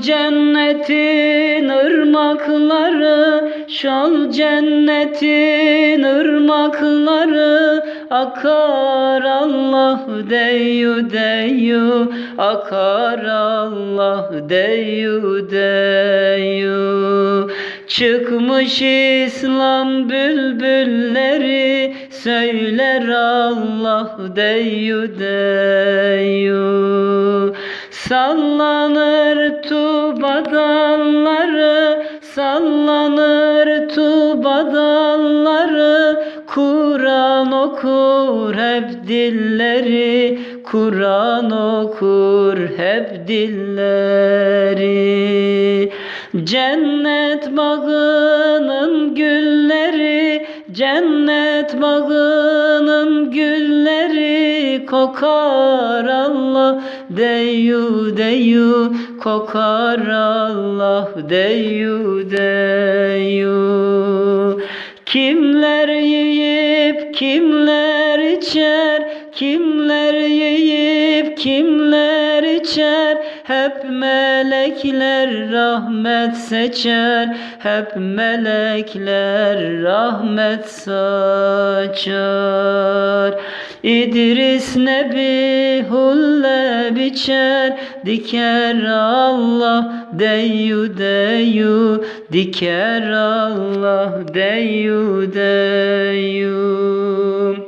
cennetin ırmakları Şal cennetin ırmakları Akar Allah deyu deyu Akar Allah deyu deyu. Çıkmış İslam bülbülleri Söyler Allah deyu deyu Sallanır tuba dalları Sallanır tuba dalları Kur'an okur hep dilleri Kur'an okur hep dilleri. Cennet bağının Cennet bağının gülleri kokar Allah deyu deyu kokar Allah deyu deyu. Kimler yiyip kimler içer Kimler yiyip kimler Hep melekler rahmet seçer. Hep melekler rahmet saçar. İdris Nebi hulle biçer. Diker Allah deyu deyu. Diker Allah deyu deyu